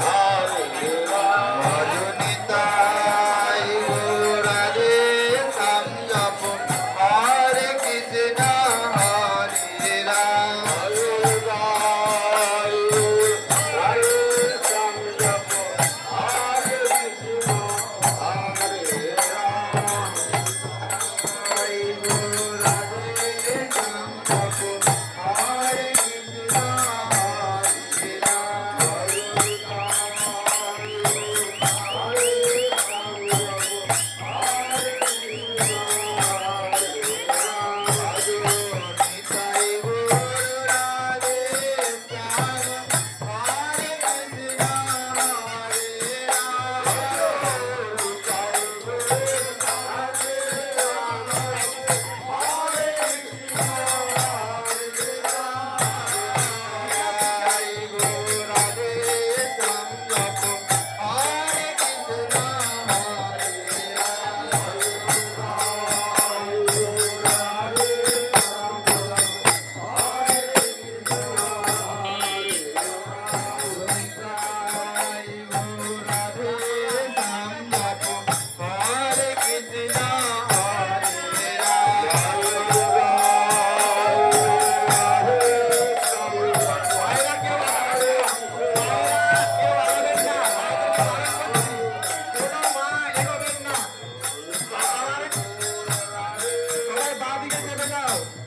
Hallelujah. Ready, let's go.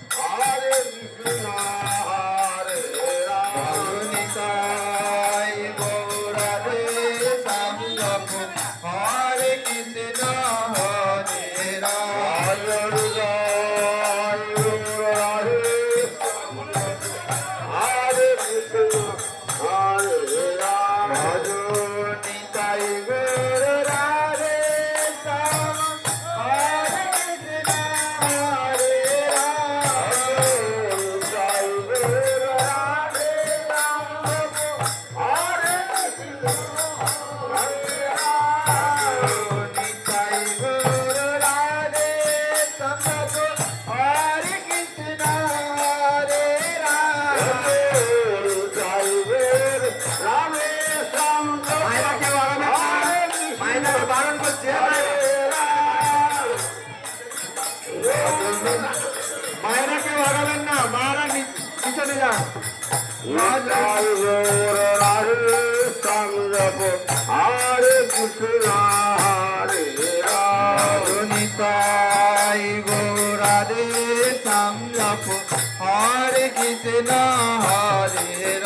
Hare Krishna Hare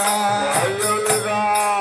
Ram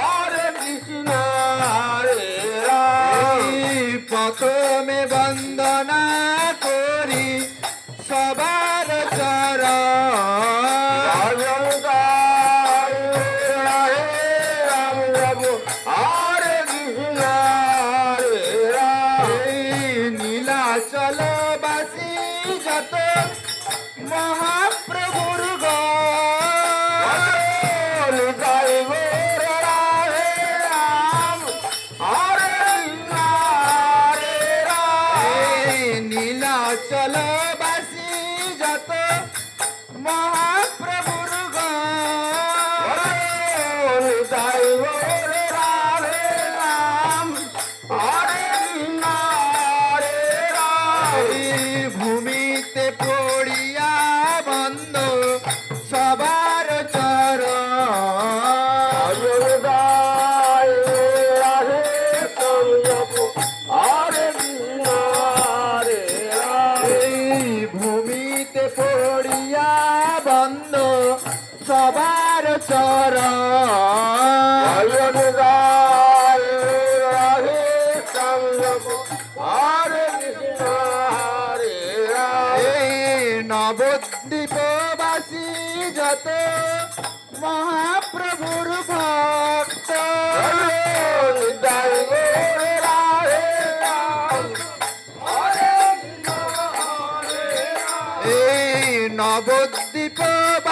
নবদ্বীপবাসী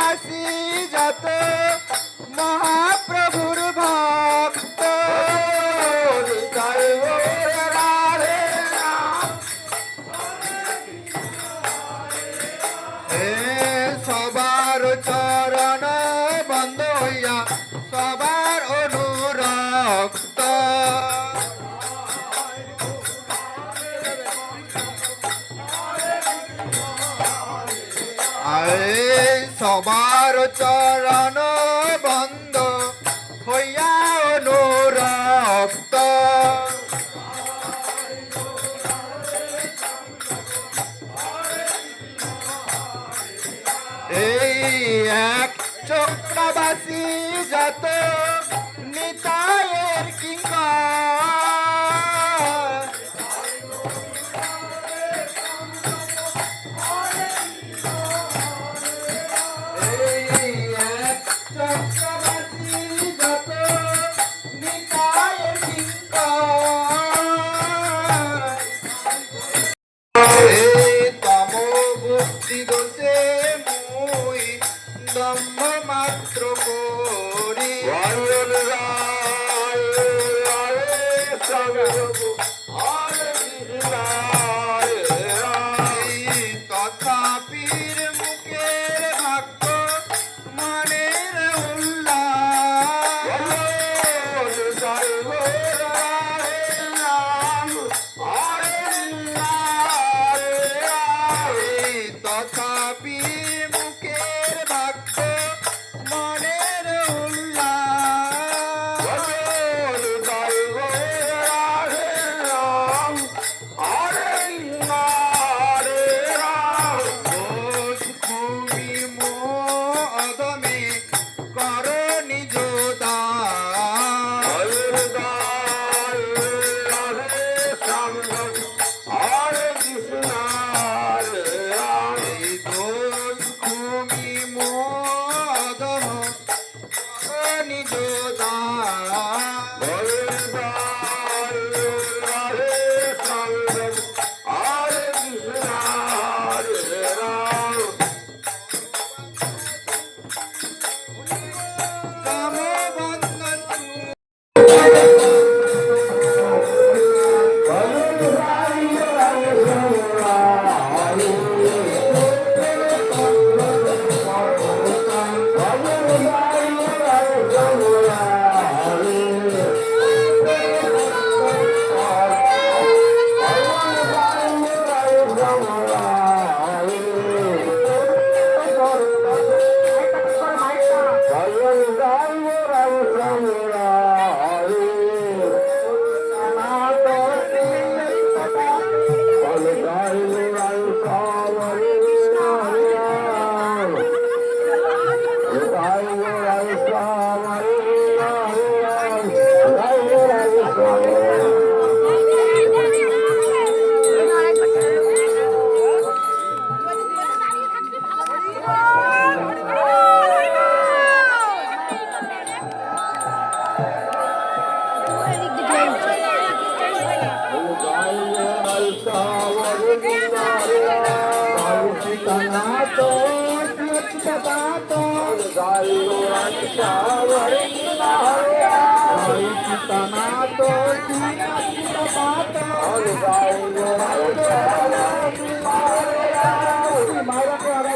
যত মহাপ চরণ বন্ধ হইয়া অনুরক্ত এই এক চক্রবাসী যত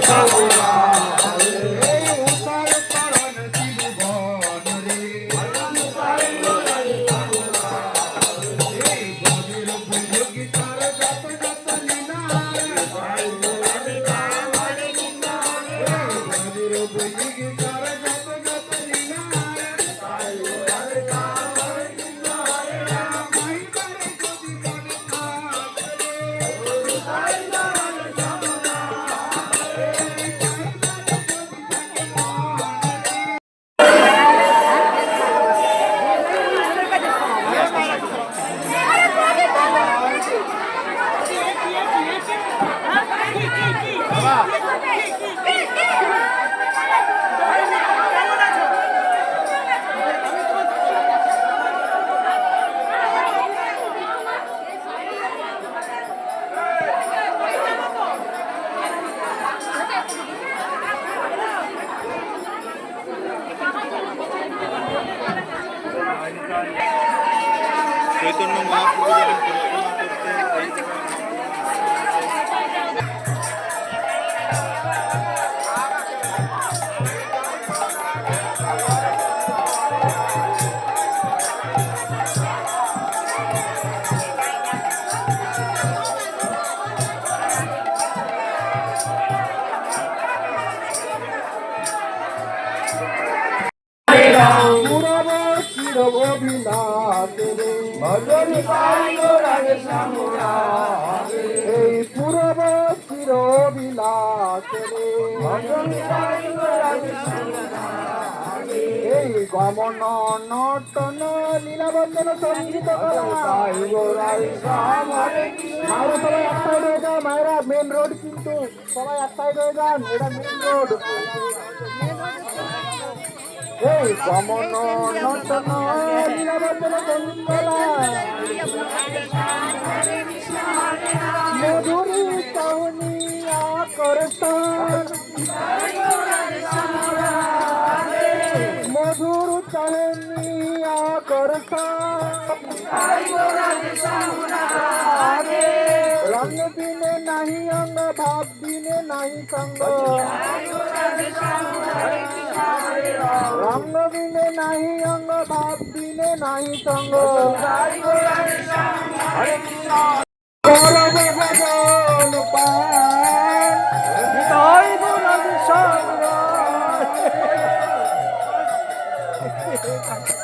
এই এই পূরব চিরবিলাস এই গমন নটন লীলাবন্দন সংগীত মায়েরা সবাই এক সাইড হয়ে যাও মায়েরা মেন রোড কিন্তু সবাই এক সাইড হয়ে যান এটা মেন রোড এই গমন নটন লীলাবন্দন সংগীত মধুরী কাহনি আকর্ষণ। মধুর কাহনি আকর্ষণ। রঙ দিনে নাহি অঙ্গ ভাব দিনে নাহি সঙ্গ। রঙ দিনে নাহি অঙ্গ ভাব দিনে নাহি সঙ্গ। Thank ভজন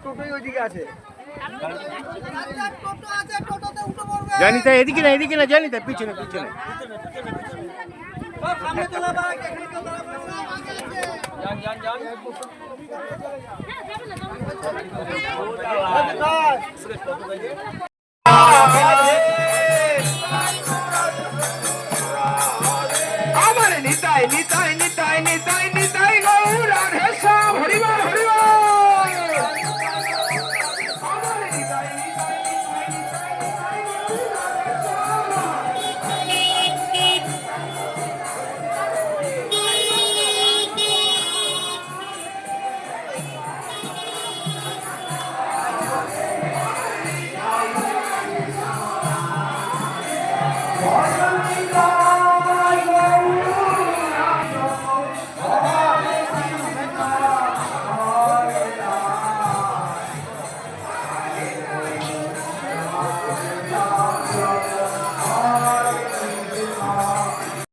টোটোই ওইদিকে আছে জানি তাই এদিকে না এদিকে না জানি তাই পিছনে পিছনে আমার